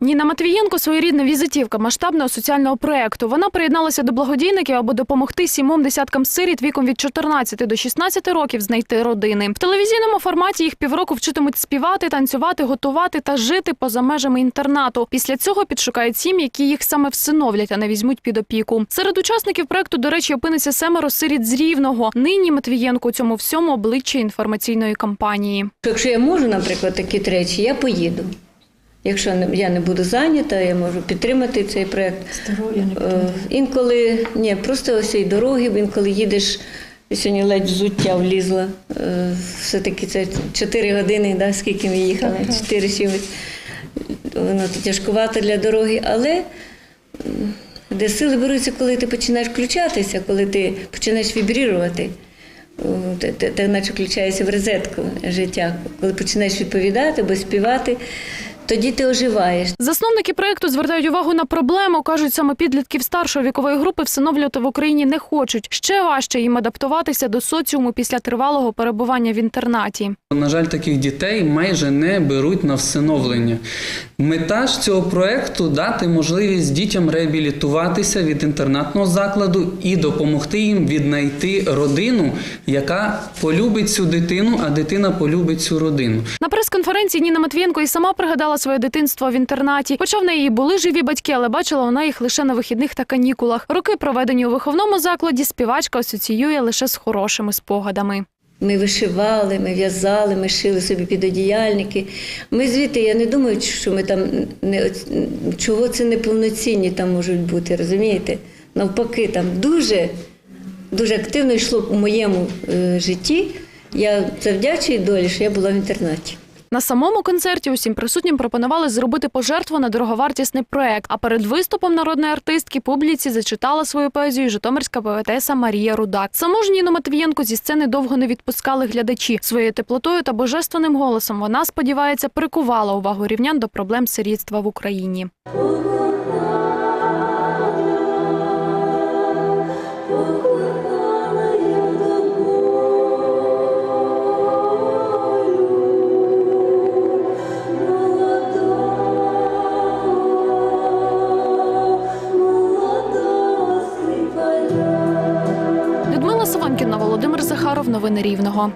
Ніна Матвієнко своєрідна візитівка масштабного соціального проекту. Вона приєдналася до благодійників, аби допомогти сімом десяткам сиріт віком від 14 до 16 років знайти родини. В телевізійному форматі їх півроку вчитимуть співати, танцювати, готувати та жити поза межами інтернату. Після цього підшукають сім'ї, які їх саме всиновлять, а не візьмуть під опіку. Серед учасників проекту, до речі, опиниться семеро сиріт з рівного. Нині Матвієнко у цьому всьому обличчя інформаційної кампанії. Якщо я можу, наприклад, такі речі, я поїду. Якщо я не буду зайнята, я можу підтримати цей проєкт. Здоров'я не Е, Інколи ні, просто ось і дороги, інколи їдеш. Сьогодні ледь взуття влізла. Е, Все-таки це 4 години, да, скільки ми їхали, 4 чимось. Воно тяжкувато для дороги, але де сили беруться, коли ти починаєш включатися, коли ти починаєш вібрірувати. Ти наче включаєшся в розетку життя. Коли починаєш відповідати або співати, тоді ти оживаєш. Засновники проекту звертають увагу на проблему. кажуть, саме підлітків старшої вікової групи всиновлювати в Україні не хочуть. Ще важче їм адаптуватися до соціуму після тривалого перебування в інтернаті. На жаль, таких дітей майже не беруть на всиновлення. Мета ж цього проекту дати можливість дітям реабілітуватися від інтернатного закладу і допомогти їм віднайти родину, яка полюбить цю дитину, а дитина полюбить цю родину. Прес-конференції Ніна Матвієнко і сама пригадала своє дитинство в інтернаті. Хоча в неї були живі батьки, але бачила вона їх лише на вихідних та канікулах. Роки, проведені у виховному закладі, співачка асоціює лише з хорошими спогадами. Ми вишивали, ми в'язали, ми шили собі підодіяльники. Ми звідти, я не думаю, що ми там не чого це неповноцінні там можуть бути, розумієте? Навпаки, там дуже, дуже активно йшло у моєму е, житті. Я завдячую долі, що я була в інтернаті. На самому концерті усім присутнім пропонували зробити пожертву на дороговартісний проект. А перед виступом народної артистки публіці зачитала свою поезію житомирська поетеса Марія Рудак. Саму ж Ніну Матвієнко зі сцени довго не відпускали глядачі. Своєю теплотою та божественним голосом вона сподівається прикувала увагу рівнян до проблем сирітства в Україні. Людмила Саванкіна, Володимир Захаров. Новини Рівного.